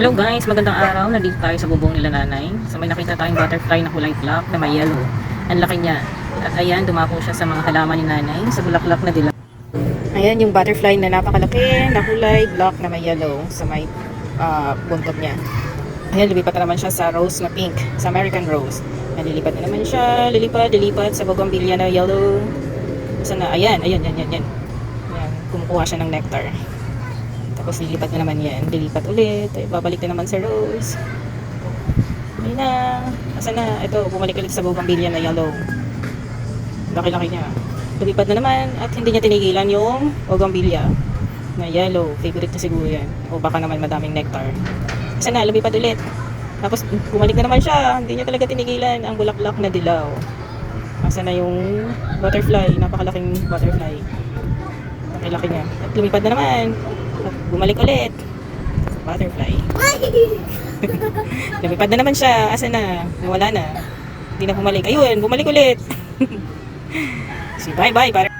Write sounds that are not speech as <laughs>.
Hello guys, magandang araw. Nandito tayo sa bubong nila nanay. So may nakita tayong butterfly na kulay black na may yellow. Ang laki niya. At ayan, dumako siya sa mga halaman ni nanay sa bulaklak na dilaw. Ayan yung butterfly na napakalaki na kulay black na may yellow sa may ah, buntot niya. Ayan, lilipat na naman siya sa rose na pink, sa American rose. Nalilipat na naman siya, lilipat, lilipat sa bougainvillea na yellow. Saan na? Ayan, ayan, yan, yan, yan. Ayan, kumukuha siya ng nectar. Tapos lilipat na naman yan. Lilipat ulit. Ay, babalik na naman sa rose. Ayun na. Asa na? Ito, bumalik ulit sa bougainvillea na yellow. Laki-laki niya. Lilipat na naman at hindi niya tinigilan yung bougainvillea na yellow. Favorite niya siguro yan. O baka naman madaming nectar. Asa na? Lumipat ulit. Tapos bumalik na naman siya. Hindi niya talaga tinigilan ang bulaklak na dilaw. Asa na yung butterfly? Napakalaking butterfly. Laki-laki niya. At lumipad na naman. Bumalik ulit. Butterfly. <laughs> lumipad na naman siya. Asa na? Nawala na. Hindi na bumalik. Ayun, bumalik ulit. <laughs> si bye-bye. Para